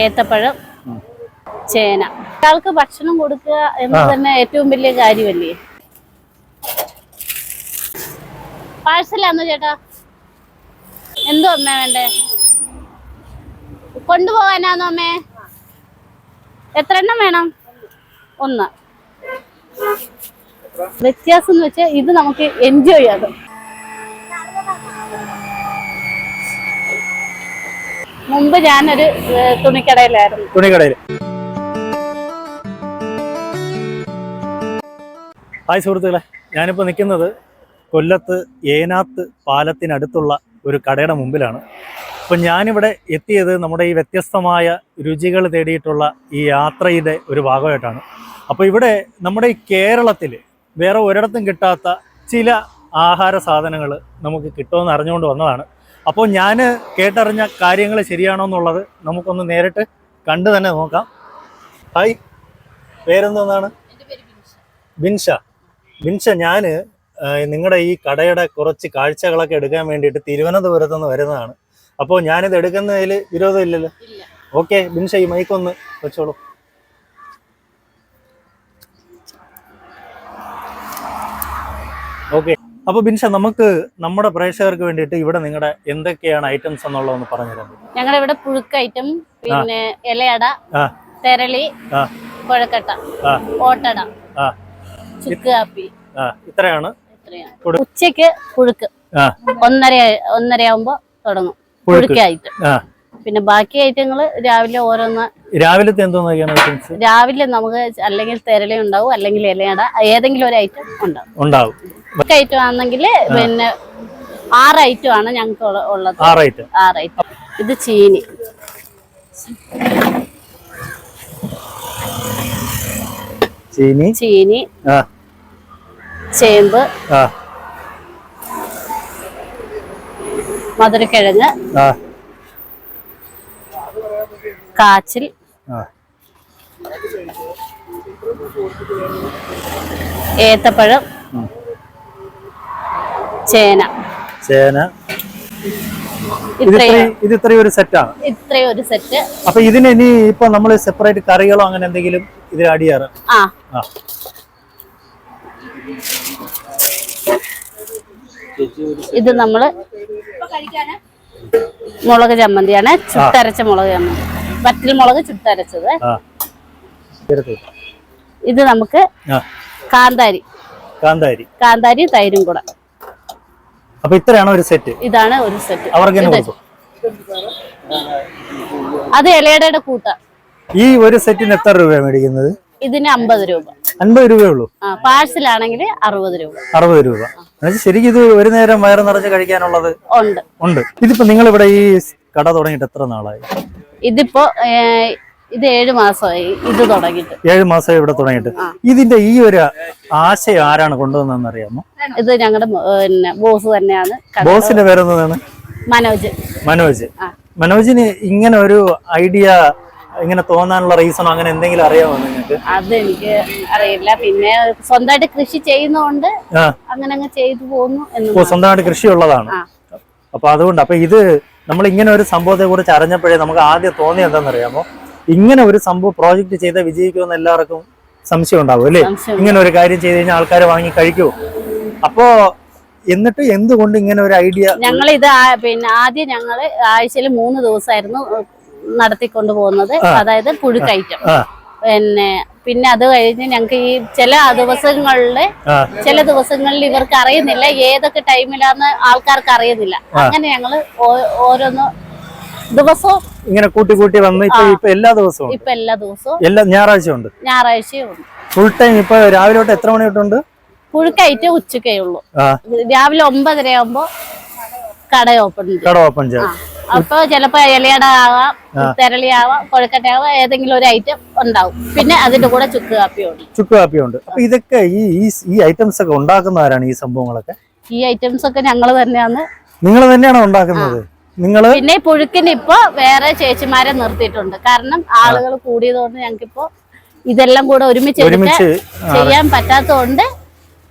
ഏത്തപ്പഴം ചേന. ഒരാൾക്ക് ഭക്ഷണം കൊടുക്കുക എന്ന് തന്നെ ഏറ്റവും വലിയ കാര്യമല്ലേ? പാഴ്സലാന്നോ ചേട്ടാ? എന്തോ അമ്മ വേണ്ടേ? കൊണ്ടുപോകാനാന്നോ അമ്മേ? എത്ര എണ്ണം വേണം? ഒന്ന്. വ്യത്യാസം എന്ന് വെച്ചാൽ ഇത് നമുക്ക് എൻജോയ് ചെയ്യാം മുമ്പ് ഞാനൊരു തുണിക്കടയിലായിരുന്നു. തുണിക്കടയിൽ. ഹായ് സുഹൃത്തുക്കളെ ഞാനിപ്പോൾ നിൽക്കുന്നത് കൊല്ലത്ത് ഏനാത്ത് പാലത്തിനടുത്തുള്ള ഒരു കടയുടെ മുമ്പിലാണ്. അപ്പം ഞാനിവിടെ എത്തിയത് നമ്മുടെ ഈ വ്യത്യസ്തമായ രുചികൾ തേടിയിട്ടുള്ള ഈ യാത്രയുടെ ഒരു ഭാഗമായിട്ടാണ്. അപ്പോൾ ഇവിടെ നമ്മുടെ ഈ കേരളത്തിൽ വേറെ ഒരിടത്തും കിട്ടാത്ത ചില ആഹാര സാധനങ്ങൾ നമുക്ക് കിട്ടുമെന്ന് അറിഞ്ഞുകൊണ്ട് വന്നതാണ്. അപ്പോൾ ഞാൻ കേട്ടറിഞ്ഞ കാര്യങ്ങൾ ശരിയാണോ എന്നുള്ളത് നമുക്കൊന്ന് നേരിട്ട് കണ്ടു തന്നെ നോക്കാം. ഹായ്. പേരെന്തോന്നാണ്? ബിൻഷ. ബിൻഷ. ഞാൻ നിങ്ങളുടെ ഈ കടയുടെ കുറച്ച് കാഴ്ചകളൊക്കെ എടുക്കാൻ വേണ്ടിയിട്ട് തിരുവനന്തപുരത്ത് നിന്ന് വരുന്നതാണ്. അപ്പോൾ ഞാനിത് എടുക്കുന്നതിൽ വിരോധമില്ലല്ലോ ഓക്കെ ബിൻഷ ഈ മൈക്കൊന്ന് വെച്ചോളൂ. ഓക്കെ. അപ്പോൾ ബിൻഷ നമുക്ക് നമ്മുടെ പ്രേക്ഷകർക്ക് വേണ്ടിയിട്ട് ഇവിടെ നിങ്ങളുടെ എന്തൊക്കെയാണ് ഐറ്റംസ് എന്നുള്ളതെന്ന് പറഞ്ഞുതരാം ഞങ്ങളുടെ ഇവിടെ പുഴുക്ക് ഐറ്റം പിന്നെ ഇലയട തെരളി കുഴക്കട്ട ഓട്ടട ചുക്കാപ്പി ചുക്ക് കാപ്പി. ആ. ഇത്രയാണ്. ഉച്ചയ്ക്ക് പുഴുക്ക്. ഒന്നര ഒന്നര ആവുമ്പോ തുടങ്ങും. പുഴുക്ക്. പുഴുക്ക് ഐറ്റം പിന്നെ ബാക്കി ഐറ്റങ്ങൾ രാവിലെ ഓരോന്ന് രാവിലത്തെ എന്തോന്നൊക്കെയാണ് രാവിലെ നമുക്ക് അല്ലെങ്കിൽ തെരളി ഉണ്ടാവും അല്ലെങ്കിൽ ഇലയട ഏതെങ്കിലും ഒരു ഐറ്റം ഉണ്ടാവും. ഉണ്ടാവും. ഐറ്റം ആണെങ്കിൽ പിന്നെ ആറ് ഐറ്റം ആണ് ഞങ്ങൾക്ക് ഉള്ളത്. ആറ് ഐറ്റം. ആറ് ഐറ്റം. ഇത് ചീനി. ചീനി? ചീനി. ചേമ്പ്. മധുരക്കിഴങ്ങ്. കാച്ചിൽ. ഏത്തപ്പഴം. ചേന. ചേന. ഇത് ഇത്രയും. ഒരു സെറ്റാണ് ഇത്രയും ഒരു സെറ്റ് അപ്പൊ ഇതിന് ഇനി ഇപ്പൊ നമ്മൾ സെപ്പറേറ്റ് കറികളോ അങ്ങനെ എന്തെങ്കിലും ഇതിൽ ആഡ് ചെയ്യാറ്? ആ. ഇത് നമ്മൾ മുളക് ചമ്മന്തിയാണ്. ചുട്ടരച്ച മുളക് ചമ്മന്തി. വറ്റൽ മുളക് ചുട്ടരച്ചത്. ഇത് നമുക്ക് കാന്താരി. കാന്താരി. കാന്താരി തൈരും കൂടെ. അപ്പൊ ഇത്രയാണ് ഒരു സെറ്റ് ഇതാണ് ഒരു സെറ്റ് അവർക്ക് തന്നെ കൊടുക്കും അത് ഇലയുടെ കൂട്ട. ഈ ഒരു സെറ്റിന് എത്ര രൂപ മേടിക്കുന്നത്? ഇതിന് അമ്പത് രൂപ. അൻപത് രൂപയേ ഉള്ളൂ. പാഴ്സലാണെങ്കിൽ അറുപത് രൂപ. അറുപത് രൂപ. ശരിക്കും ഇത് ഒരു നേരം വയറ് നിറച്ച് കഴിക്കാനുള്ളത് ഉണ്ട്. ഉണ്ട്. ഇതിപ്പോ നിങ്ങൾ ഇവിടെ ഈ കട തുടങ്ങിയിട്ട് എത്ര നാളായി? ഇതിപ്പോ ഇത് ഏഴ് മാസമായി ഇത് തുടങ്ങിയിട്ട്. ഏഴ് മാസമായി ഇവിടെ തുടങ്ങിയിട്ട്. ഇതിന്റെ ഈ ഒരു ആശയം ആരാണ് കൊണ്ടുവന്നതെന്ന് അറിയാമോ? ഇത് ഞങ്ങളുടെ പിന്നെ ബോസ് തന്നെയാണ് ബോസിന്റെ പേരെന്താണ്? മനോജ്. മനോജ്. മനോജിന് ഇങ്ങനെ ഒരു ഐഡിയ ഇങ്ങനെ തോന്നാനുള്ള റീസണോ അങ്ങനെ എന്തെങ്കിലും അറിയാമോ നിങ്ങൾക്ക്? അത് എനിക്ക് അറിയില്ല. പിന്നെ സ്വന്തമായിട്ട് കൃഷി ചെയ്യുന്നോണ്ട് അങ്ങനെ അങ്ങ് ചെയ്തു പോകുന്നു സ്വന്തമായിട്ട് കൃഷി ഉള്ളതാണ്. അപ്പൊ അതുകൊണ്ട് അപ്പൊ ഇത് നമ്മൾ ഇങ്ങനെ ഒരു സംഭവത്തെ കുറിച്ച് അറിഞ്ഞപ്പോഴേ നമുക്ക് ആദ്യം തോന്നിയ എന്താണെന്നറിയാമോ ഇങ്ങനെ ഒരു സംഭവം പ്രോജക്റ്റ് ചെയ്താൽ വിജയിക്കുമെന്ന് എല്ലാവർക്കും സംശയം ഉണ്ടാവും അല്ലേ? ഇങ്ങനെ ഒരു കാര്യം ചെയ്ത് കഴിഞ്ഞാൽ ആൾക്കാർ വാങ്ങി കഴിക്കുമോ അപ്പോ എന്നിട്ട് എന്തുകൊണ്ട് ഇങ്ങനെ ഒരു ഐഡിയ ഞങ്ങൾ ഇത് പിന്നെ ആദ്യം ഞങ്ങൾ ആഴ്ചയിൽ മൂന്ന് ദിവസമായിരുന്നു നടത്തിക്കൊണ്ട് പോകുന്നത്. അതായത് പുഴുക്കയറ്റം പിന്നെ പിന്നെ അത് കഴിഞ്ഞ് ഞങ്ങൾക്ക് ഈ ചില ദിവസങ്ങളിൽ ചില ദിവസങ്ങളിൽ ഇവർക്ക് അറിയുന്നില്ല ഏതൊക്കെ ടൈമിലാന്ന് ആൾക്കാർക്ക് അറിയുന്നില്ല. അങ്ങനെ ഞങ്ങൾ ഓരോന്ന് ദിവസവും ഇങ്ങനെ കൂട്ടി കൂട്ടി വന്ന് ഇപ്പൊ ഇപ്പൊ എല്ലാ ദിവസവും ഇപ്പൊ എല്ലാ ദിവസവും. എല്ലാ ഞായറാഴ്ച ഉണ്ട്. ഞായറാഴ്ചയും ഫുൾ ടൈം ഇപ്പൊ രാവിലെ തൊട്ട് എത്ര മണി തൊട്ടുണ്ട് പുഴുക്കായിട്ട് ഉച്ചക്കേ ഉള്ളൂ. രാവിലെ ഒമ്പതര ആകുമ്പോ കട ഓപ്പൺ കട ഓപ്പൺ ചെയ്യാം. അപ്പൊ ചിലപ്പോ ഇലയട ആവാം തെരളി ആവാം കൊഴക്കട്ട ആവാം ഏതെങ്കിലും ഒരു ഐറ്റം ഉണ്ടാവും. പിന്നെ അതിന്റെ കൂടെ ചുക്ക് കാപ്പിയുണ്ട് ചുക്ക് കാപ്പിയുണ്ട് അപ്പൊ ഇതൊക്കെ ഈ ഈ- ഈ ഐറ്റംസ് ഒക്കെ ഉണ്ടാക്കുന്നവരാണ് ഈ സംഭവങ്ങളൊക്കെ? ഈ ഐറ്റംസ് ഒക്കെ ഞങ്ങൾ തന്നെയാണ്. നിങ്ങൾ തന്നെയാണോ ഉണ്ടാക്കുന്നത്? നിങ്ങൾ പിന്നെ പുഴുക്കിന് ഇപ്പൊ വേറെ ചേച്ചിമാരെ നിർത്തിയിട്ടുണ്ട്. കാരണം ആളുകൾ കൂടിയതുകൊണ്ട് ഞങ്ങൾക്ക് ഇപ്പൊ ഇതെല്ലാം കൂടെ ഒരുമിച്ച് ചെയ്യാൻ പറ്റാത്തതുകൊണ്ട്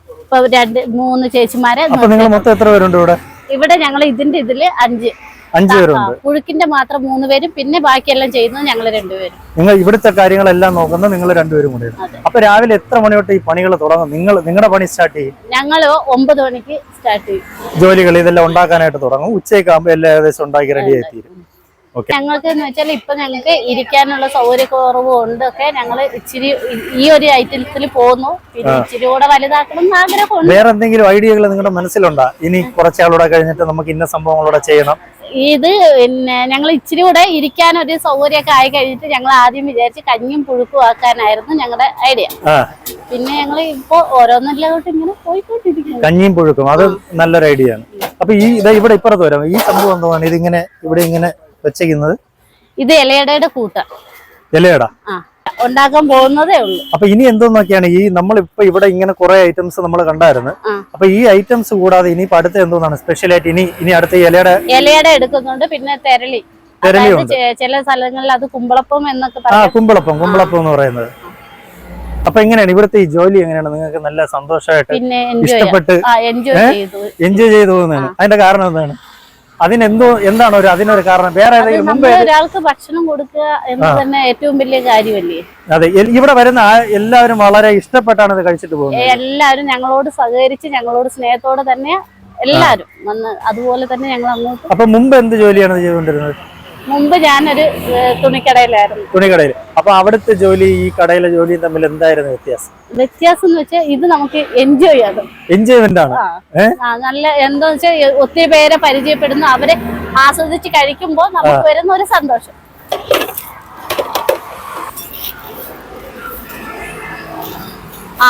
ഇപ്പൊ രണ്ട് മൂന്ന് ചേച്ചിമാരെ നിങ്ങൾ മൊത്തം എത്ര പേരുണ്ട് ഇവിടെ? ഇവിടെ ഞങ്ങൾ ഇതിന്റെ ഇതിൽ അഞ്ച്. അഞ്ചു ആ, പേരുണ്ട്. പുഴുക്കിന്റെ മാത്രം മൂന്ന് പേരും പിന്നെ ബാക്കിയെല്ലാം ചെയ്യുന്നത് ഞങ്ങൾ രണ്ടുപേരും. നിങ്ങൾ ഇവിടുത്തെ കാര്യങ്ങളെല്ലാം നോക്കുന്നത് നിങ്ങൾ രണ്ടുപേരും കൂടെ. അപ്പൊ രാവിലെ എത്ര മണി തൊട്ട് ഈ പണികൾ തുടങ്ങും? നിങ്ങൾ നിങ്ങളുടെ പണി സ്റ്റാർട്ട് ചെയ്യും. ഞങ്ങൾ ഒമ്പത് മണിക്ക് സ്റ്റാർട്ട് ചെയ്യും. ജോലികൾ ഇതെല്ലാം ഉണ്ടാക്കാനായിട്ട് തുടങ്ങും. ഉച്ചയ്ക്ക് ആകുമ്പോൾ എല്ലാം ഏകദേശം ഉണ്ടാക്കി റെഡി ആയി തീരും. ഞങ്ങൾക്ക് എന്ന് വെച്ചാൽ ഇപ്പൊ ഞങ്ങൾക്ക് ഇരിക്കാനുള്ള സൗകര്യക്കുറവും ഉണ്ടൊക്കെ ഞങ്ങൾ ഇച്ചിരി ഈ- ഒരു ഐറ്റത്തിൽ പോകുന്നു. പിന്നെ ഇച്ചിരി കൂടെ വലുതാക്കണം ആഗ്രഹം ആഗ്രഹമുണ്ട് വേറെ എന്തെങ്കിലും ഐഡിയകൾ നിങ്ങളുടെ മനസ്സിലുണ്ടോ? ഇനി കുറച്ചാളൂടെ കഴിഞ്ഞിട്ട് നമുക്ക് ഇന്ന സംഭവങ്ങളൂടെ ചെയ്യണം. ഇത് പിന്നെ ഞങ്ങൾ ഇച്ചിരി കൂടെ ഇരിക്കാനൊരു സൗകര്യമൊക്കെ ആയി കഴിഞ്ഞിട്ട് ഞങ്ങൾ ആദ്യം വിചാരിച്ച് കഞ്ഞും പുഴുക്കും ആക്കാനായിരുന്നു ഞങ്ങളുടെ ഐഡിയ. പിന്നെ ഞങ്ങൾ ഇപ്പോ ഓരോന്നിലോട്ട് ഇങ്ങനെ പോയിക്കൊണ്ടിരിക്കുന്നു. കഞ്ഞിയും പുഴുക്കും അത് നല്ലൊരു ഐഡിയ ആണ്. അപ്പൊ ഈ ഇതാ ഇവിടെ ഇപ്പുറത്ത് വരാം. ഈ സംഭവം എന്താണ് ഇതിങ്ങനെ ഇവിടെ ഇങ്ങനെ വെച്ചേക്കുന്നത് ഇത് ഇലയടയുടെ കൂട്ട. ഇലയട? ആ. ഉണ്ടാക്കാൻ പോകുന്നതേ ഉള്ളൂ. അപ്പൊ ഇനി എന്തോന്നൊക്കെയാണ് ഈ നമ്മൾ ഇപ്പൊ ഇവിടെ ഇങ്ങനെ കുറെ ഐറ്റംസ് നമ്മൾ കണ്ടായിരുന്നു. അപ്പൊ ഈ ഐറ്റംസ് കൂടാതെ ഇനി ഇപ്പൊ അടുത്ത എന്തോന്നാണ്? സ്പെഷ്യൽ ആയിട്ട് ഇനി ഇനി അടുത്ത ഇലയുടെ ഇലയുടെ എടുക്കുന്നുണ്ട് പിന്നെ തെരളി. ചില സ്ഥലങ്ങളിൽ അത് കുമ്പളപ്പം എന്നൊക്കെ ആ കുമ്പളപ്പം കുമ്പളപ്പം എന്ന് പറയുന്നത്. അപ്പൊ എങ്ങനെയാണ്? ഇവിടുത്തെ ഈ ജോലി എങ്ങനെയാണ്? നിങ്ങൾക്ക് നല്ല സന്തോഷമായിട്ട് ഇഷ്ടപ്പെട്ട് എൻജോയ് ചെയ്തു. എൻജോയ് ചെയ്തു പോകുന്നതാണ് അതിന്റെ കാരണം എന്താണ്? അതിനെന്തോ എന്താണ് ഒരു അതിനൊരു കാരണം? വേറെ ഏതെങ്കിലും മുമ്പ് ഒരാൾക്ക് ഭക്ഷണം കൊടുക്കുക എന്ന് തന്നെ ഏറ്റവും വലിയ കാര്യമല്ലേ? അതെ ഇവിടെ വരുന്ന എല്ലാവരും വളരെ ഇഷ്ടപ്പെട്ടാണ് ഇത് കഴിച്ചിട്ട് പോകുന്നത്. എല്ലാവരും ഞങ്ങളോട് സഹകരിച്ച് ഞങ്ങളോട് സ്നേഹത്തോടെ തന്നെ എല്ലാവരും വന്ന് അതുപോലെ തന്നെ ഞങ്ങൾ അങ്ങോട്ട് അപ്പൊ മുമ്പ് എന്ത് ജോലിയാണ് ചെയ്തുകൊണ്ടിരുന്നത്? മുമ്പ് ഞാനൊരു തുണിക്കടയിലായിരുന്നു. തുണിക്കടയിൽ. അപ്പൊ അവിടുത്തെ ജോലി ഈ കടയിലെ ജോലിയും തമ്മിൽ എന്തായിരുന്നു വ്യത്യാസം? വ്യത്യാസം എന്ന് വെച്ചാൽ ഇത് നമുക്ക് എൻജോയ് ചെയ്യാം എൻജോയ്മെന്റ് ആണ്. നല്ല എന്താ വെച്ചാൽ ഒത്തിരി പേരെ പരിചയപ്പെടുന്നു അവരെ ആസ്വദിച്ച് കഴിക്കുമ്പോൾ നമുക്ക് വരുന്ന ഒരു സന്തോഷം.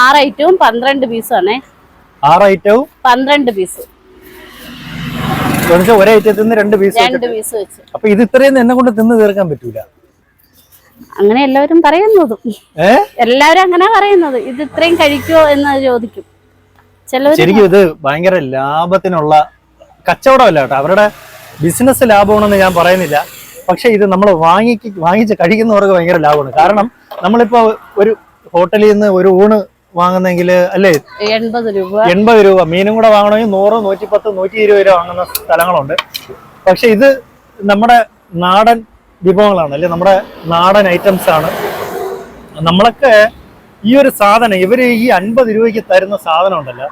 ആറ് ഐറ്റവും പന്ത്രണ്ട് പീസും ആണേ. ആറ് ഐറ്റവും പന്ത്രണ്ട് പീസ്. ഒരേ ഐറ്റത്തിൽ നിന്ന് രണ്ട് പീസ് രണ്ട് പീസ് വെച്ച്. അപ്പൊ ഇത് ഇത്രയും എന്നെ കൊണ്ട് തിന്ന് തീർക്കാൻ പറ്റൂല? അങ്ങനെ എല്ലാവരും പറയുന്നതും. എല്ലാവരും അങ്ങനെ പറയുന്നത്. ഇത് ഇത്രയും കഴിക്കുമോ എന്ന് ചോദിക്കും. ശരിക്കും ഇത് ഭയങ്കര ലാഭത്തിനുള്ള കച്ചവടമല്ല കേട്ടോ. അവരുടെ ബിസിനസ് ലാഭമാണെന്ന് ഞാൻ പറയുന്നില്ല. പക്ഷെ ഇത് നമ്മൾ വാങ്ങിക്ക് വാങ്ങിച്ച് കഴിക്കുന്നവർക്ക് ഭയങ്കര ലാഭമാണ്. കാരണം നമ്മളിപ്പോ ഒരു ഹോട്ടലിൽ നിന്ന് ഒരു ഊണ് വാങ്ങുന്നെങ്കിൽ അല്ലേ? എൺപത് രൂപ. എൺപത് രൂപ. മീനും കൂടെ വാങ്ങണമെങ്കിൽ നൂറ് നൂറ്റി പത്ത് നൂറ്റി ഇരുപത് രൂപ വാങ്ങുന്ന സ്ഥലങ്ങളുണ്ട്. പക്ഷെ ഇത് നമ്മുടെ നാടൻ വിഭവങ്ങളാണ്. അല്ലെ? നമ്മുടെ നാടൻ ഐറ്റംസ് ആണ്. നമ്മളൊക്കെ ഈ ഒരു സാധനം ഇവർ ഈ അൻപത് രൂപയ്ക്ക് തരുന്ന സാധനം ഉണ്ടല്ലോ.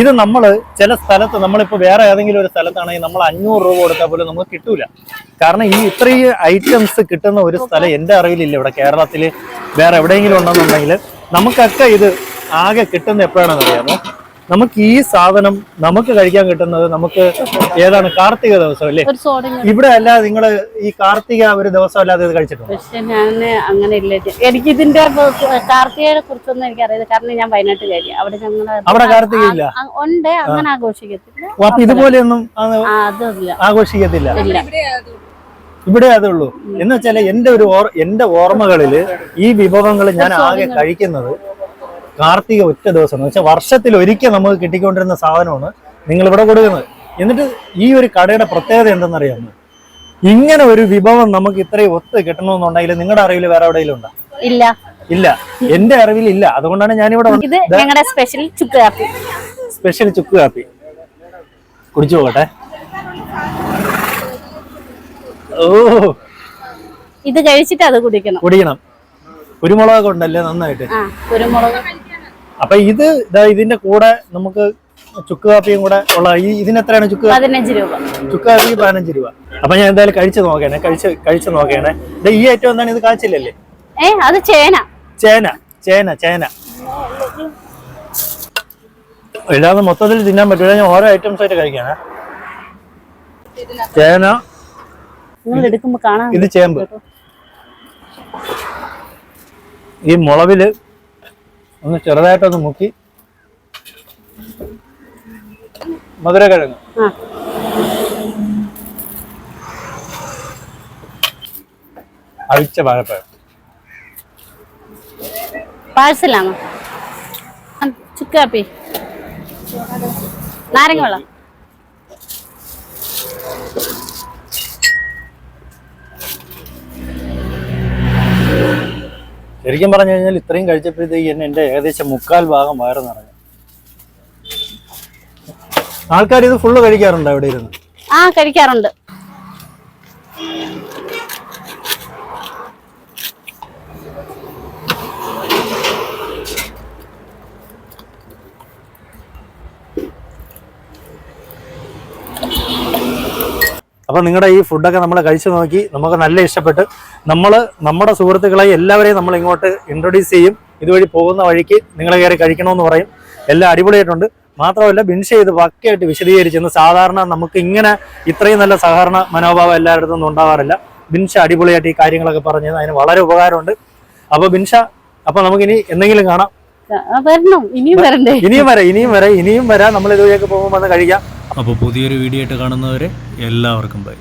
ഇത് നമ്മൾ ചില സ്ഥലത്ത് നമ്മളിപ്പോ വേറെ ഏതെങ്കിലും ഒരു സ്ഥലത്താണെങ്കിൽ നമ്മൾ അഞ്ഞൂറ് രൂപ കൊടുത്താൽ പോലും നമുക്ക് കിട്ടൂല. കാരണം ഈ ഇത്രയും ഐറ്റംസ് കിട്ടുന്ന ഒരു സ്ഥലം എന്റെ അറിവിലില്ല ഇവിടെ കേരളത്തിൽ. വേറെ എവിടെയെങ്കിലും ഉണ്ടെന്നുണ്ടെങ്കിൽ നമുക്കൊക്കെ ഇത് ആകെ കിട്ടുന്നത് എപ്പോഴാണെന്ന് അറിയാമോ? നമുക്ക് ഈ സാധനം നമുക്ക് കഴിക്കാൻ കിട്ടുന്നത് നമുക്ക് ഏതാണ് കാർത്തിക ദിവസം അല്ലേ. ഇവിടെ അല്ല നിങ്ങൾ ഈ കാർത്തിക ഒരു ദിവസം അല്ലാതെ ഇത് കഴിച്ചിട്ടുണ്ട്? പക്ഷെ ഞാൻ അങ്ങനെ ഇല്ല. എനിക്ക് ഇതിന്റെ കാർത്തികയെ കുറിച്ചൊന്നും കാരണം ഞാൻ വയനാട്ടിലായി അവിടെ ഞങ്ങൾ അവിടെ കാർത്തിക ഇല്ല? ഉണ്ട്. അങ്ങനെ ആഘോഷിക്കത്തില്ല. ഇവിടെ അപ്പൊ ഇതുപോലെയൊന്നും ആഘോഷിക്കത്തില്ല? ഇവിടെ അതുള്ളൂ എന്ന് വെച്ചാൽ എന്റെ ഒരു എന്റെ ഓർമ്മകളിൽ ഈ വിഭവങ്ങൾ ഞാൻ ആകെ കഴിക്കുന്നത് കാർത്തിക ഒറ്റ ദിവസം എന്ന് വെച്ചാൽ വർഷത്തിൽ ഒരിക്കൽ നമുക്ക് കിട്ടിക്കൊണ്ടിരുന്ന സാധനമാണ് നിങ്ങൾ ഇവിടെ കൊടുക്കുന്നത്. എന്നിട്ട് ഈ ഒരു കടയുടെ പ്രത്യേകത എന്തെന്നറിയാമോ? ഇങ്ങനെ ഒരു വിഭവം നമുക്ക് ഇത്രയും ഒത്ത് കിട്ടണമെന്നുണ്ടെങ്കിൽ നിങ്ങളുടെ അറിവിൽ വേറെ എവിടെയെങ്കിലും ഉണ്ടോ? ഇല്ല. ഇല്ല. എന്റെ അറിവിൽ ഇല്ല. അതുകൊണ്ടാണ് ഞാനിവിടെ. ഇത് ഞങ്ങളുടെ സ്പെഷ്യൽ ചുക്ക് കാപ്പി. സ്പെഷ്യൽ ചുക്ക് കാപ്പി. കുടിച്ചു പോകട്ടെ. ഓ. ഇത് കഴിച്ചിട്ട് അത് കുടിക്കണം. കുടിക്കണം. കുരുമുളകൊക്കെ ഉണ്ടല്ലേ നന്നായിട്ട്? കുരുമുളക്. അപ്പൊ ഇത് ഇതിന്റെ കൂടെ നമുക്ക് ചുക്ക് കാപ്പിയും കൂടെ ഉള്ള ഈ ഇതിന് എത്രയാണ് ചുക്ക്? പതിനഞ്ച് രൂപ. ചുക്ക് കാപ്പി പതിനഞ്ച് രൂപ. അപ്പൊ ഞാൻ എന്തായാലും കഴിച്ചു നോക്കണേ കഴിച്ച് കഴിച്ചു നോക്കണേ. ഇത് ഈ ഐറ്റം എന്താണ്? ഇത് കാച്ചില്ലല്ലേ ഏ അത് ചേന. ചേന ചേന ചേന. ഇല്ലാതെ മൊത്തത്തിൽ തിന്നാൻ പറ്റില്ല ഞാൻ ഓരോ ഐറ്റംസ് ആയിട്ട് കഴിക്കാണ് ചേന. ഇത് ചേമ്പ്. ഈ മുളവിൽ ഒന്ന് ചെറുതായിട്ടൊന്ന് മുക്കി. മധുരക്കിഴങ്ങ്. അവിച്ച വാഴപ്പഴം. പാഴ്സലാണോ? ആ, ചുക്ക് കാപ്പി. നാരങ്ങ വെള്ളം. ശരിക്കും പറഞ്ഞു കഴിഞ്ഞാൽ ഇത്രയും കഴിച്ചപ്പോഴത്തേക്ക് തന്നെ എന്റെ ഏകദേശം മുക്കാൽ ഭാഗം വയറ് നിറഞ്ഞു. ആൾക്കാർ ഇത് ഫുള്ള് കഴിക്കാറുണ്ട് അവിടെ ഇരുന്ന്? ആ കഴിക്കാറുണ്ട്. അപ്പോൾ നിങ്ങളുടെ ഈ ഫുഡൊക്കെ നമ്മൾ കഴിച്ചു നോക്കി നമുക്ക് നല്ല ഇഷ്ടപ്പെട്ട് നമ്മൾ നമ്മുടെ സുഹൃത്തുക്കളെ എല്ലാവരെയും നമ്മൾ ഇങ്ങോട്ട് ഇൻട്രൊഡ്യൂസ് ചെയ്യും. ഇതുവഴി പോകുന്ന വഴിക്ക് നിങ്ങൾ കയറി കഴിക്കണമെന്ന് പറയും. എല്ലാം അടിപൊളിയായിട്ടുണ്ട്. മാത്രമല്ല ബിൻഷ ചെയ്ത് പക്കയായിട്ട് വിശദീകരിച്ചെന്ന് സാധാരണ നമുക്ക് ഇങ്ങനെ ഇത്രയും നല്ല സഹകരണ മനോഭാവം എല്ലായിടത്തും ഒന്നും ഉണ്ടാവാറില്ല. ബിൻഷ അടിപൊളിയായിട്ട് ഈ കാര്യങ്ങളൊക്കെ പറഞ്ഞത് അതിന് വളരെ ഉപകാരമുണ്ട്. അപ്പൊ ബിൻഷ അപ്പോൾ നമുക്കിനി എന്തെങ്കിലും കാണാം. വരണം. ഇനിയും വരണ്ടേ? ഇനിയും വരാം ഇനിയും വരാം ഇനിയും വരാം. നമ്മൾ ഇതുവഴിയൊക്കെ പോകുമ്പോൾ വന്ന് കഴിക്കാം. അപ്പോൾ പുതിയൊരു വീഡിയോ ആയിട്ട് കാണുന്നവരെ എല്ലാവർക്കും ബൈ